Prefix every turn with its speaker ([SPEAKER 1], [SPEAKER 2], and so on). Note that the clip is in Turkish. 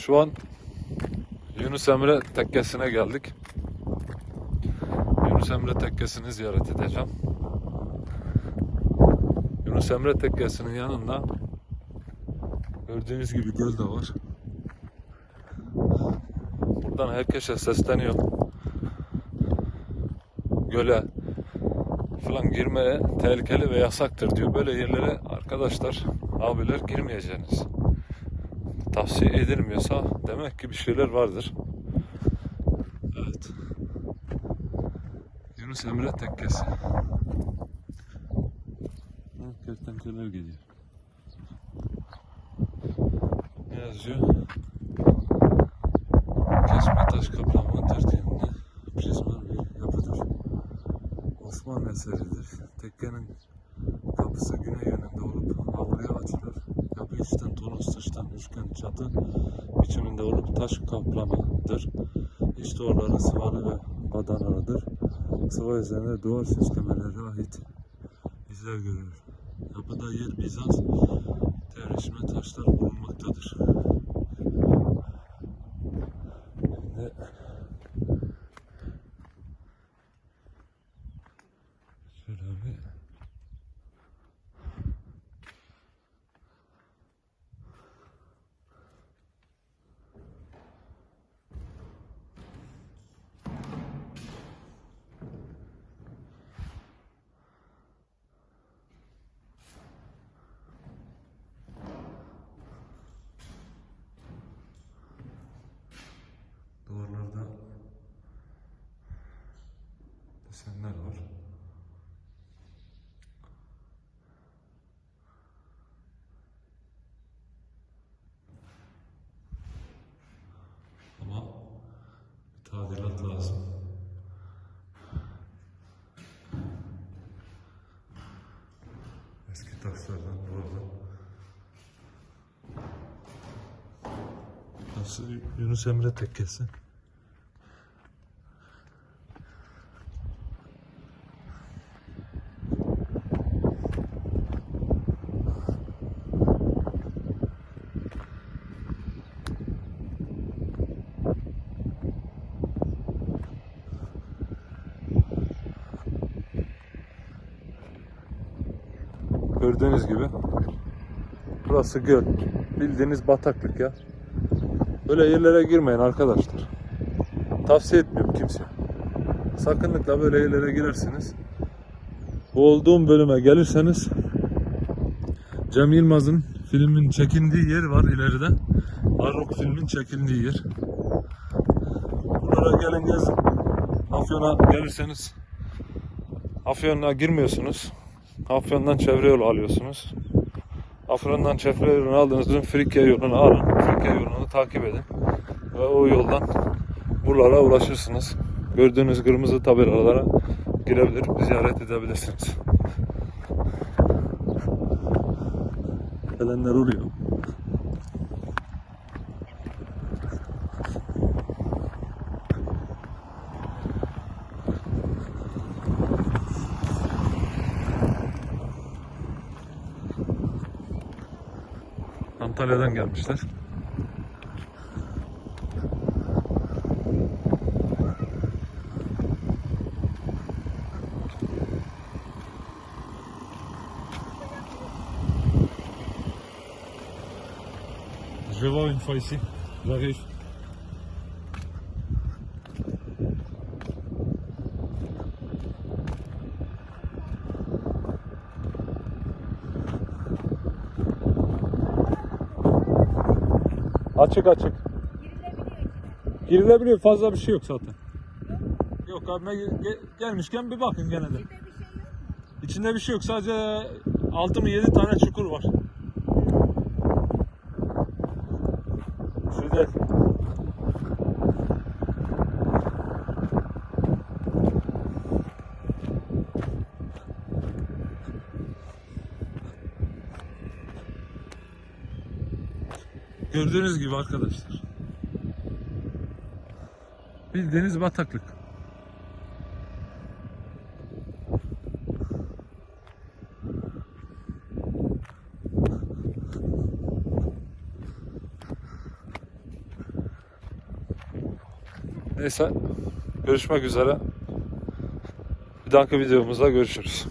[SPEAKER 1] Şu an Yunus Emre tekkesine geldik. Yunus Emre tekkesini ziyaret edeceğim. Yunus Emre tekkesinin yanında gördüğünüz gibi göl de var. Buradan herkese sesleniyor. Göle falan girmeye tehlikeli ve yasaktır diyor. Böyle yerlere arkadaşlar, abiler girmeyeceğiniz. Tavsiye edilmiyorsa demek ki bir şeyler vardır. Evet. Yunus Emre Tekkesi. Kertenkeleler geliyor. Ne yazıyor? Kesme taş kaplama tertibinde prizma bir yapıdır. Osmanlı eseridir. Tekkenin çatı biçiminde olup taş kaplamadır. İç duvarları sıvalı ve badanalıdır. Sıva üzerine duvar süslemeleri ait izler görülür. Yapıda yer Bizans devleşme taşlar bulunmaktadır. Desenler var. Ama bir tadilat lazım. Eski taşlardan. Burası Yunus Emre Tekkesi. Gördüğünüz gibi burası göl. Bildiğiniz bataklık ya. Böyle yerlere girmeyin arkadaşlar. Tavsiye etmiyorum kimseye. Sakınlıkla böyle yerlere girersiniz. Bu olduğum bölüme gelirseniz Cem Yılmaz'ın filmin çekindiği yer var ileride. Arok filmin çekildiği yer. Buralara gelin gezin. Afyon'a gelirseniz Afyon'a girmiyorsunuz. Afyon'dan çevre yolu alıyorsunuz. Afyon'dan çevre yolunu aldığınızda Frikya yolunu alın. Frikya yolunu takip edin. Ve o yoldan buralara ulaşırsınız. Gördüğünüz kırmızı tabelalara girebilir, ziyaret edebilirsiniz. Gelenler oluyor. Antalya'dan gelmişler. Je vais voir une fois ici. J'arrive. Açık açık. Girilebiliyor fazla bir şey yok zaten. Yok abi ge- gelmişken bir bakın gene de. İçinde bir şey yok sadece 6 mı 7 tane çukur var. Şurada Gördüğünüz gibi arkadaşlar. Bildiğiniz bataklık. Neyse görüşmek üzere. Bir dahaki videomuzda görüşürüz.